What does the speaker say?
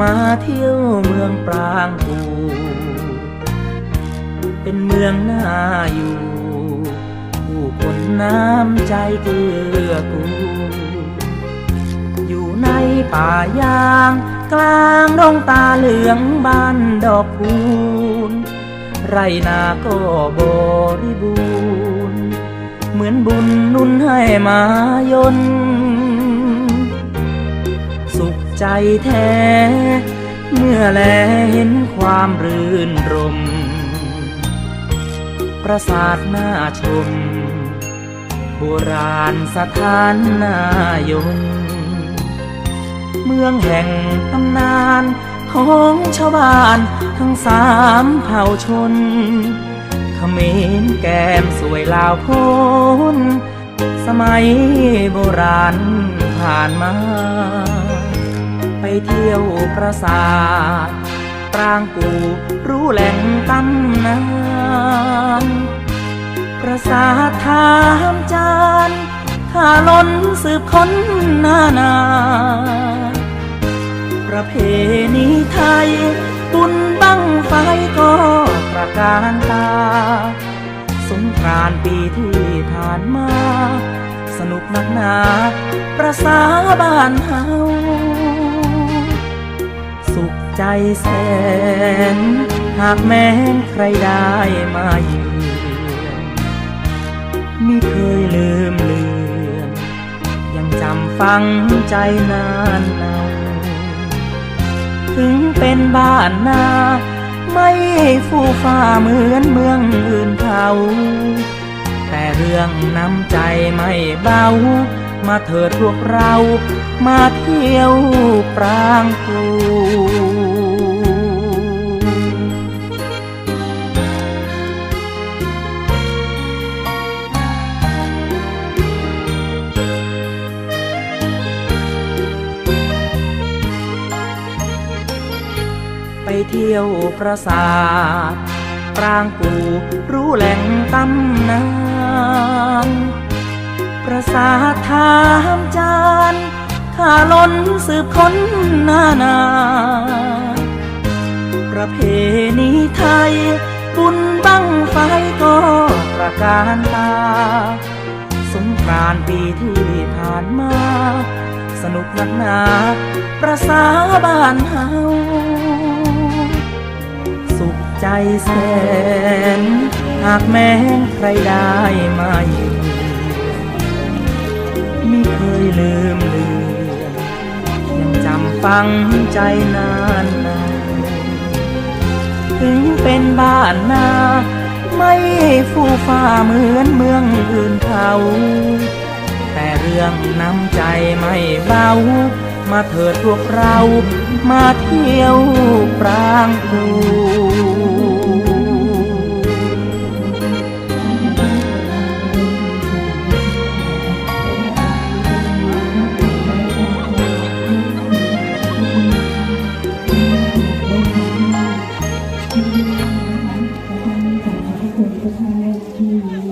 มาเที่ยวเมืองปรางกูเป็นเมืองน่าอยู่ ผู้คนน้ำใจเกื้อกูลอยู่ในป่ายาง กลางดงตาเหลืองบ้านดอกคูณไรนาก็บริบูรณ์ เหมือนบุญนุ่นให้มายน ใจแท้ เมื่อแลเห็นความรื่นรม ประสาทน่าชม โบราณสถานนายน เมืองแห่งตำนานของชาวบ้านทั้งสามเผ่าชนเขมรแก้มสวยลาวโพ้นสมัยโบราณผ่านมา ไปเที่ยวปราสาทปรางกูรู้แหล่งตำนานประสาทถามจานถ้าล้นสืบค้นนานา ประเพณีไทย บุญบังไฟก็ประการตา สงกรานปีที่ผ่านมา สนุกนักหนาประสาบ้านเฮา ใจแสน หากแม้นใครได้มาเยือนมิเคยลืมเลือนยังจำฝังใจนานเนาถึงเป็นบ้านนา ไม่ฟูฟ้าเหมือนเมืองอื่นเขาแต่เรื่องน้ำใจไม่เบา มาเถิดพวกเรา มาเที่ยวปรางกูไปเที่ยวปราสาทปรางกูรู้แหล่งตำนาน ประสาทถามจาน ข้าล้นสืบค้นนานา ประเพณีไทย บุญบังไฟก็ประการตา สงกรานปีที่ผ่านมา สนุกนักหนาประสาบ้านเฮาสุขใจแสน หากแม้ใครได้มาเยือนไม่เคยลืมเลือ ฝังใจนานนานถึงเป็นบ้านนา ไม่ฟูฟ้าเหมือนเมืองอื่นเขา แต่เรื่องน้ำใจไม่เบา มาเถิดพวกเรามาเที่ยวปรางกู the time to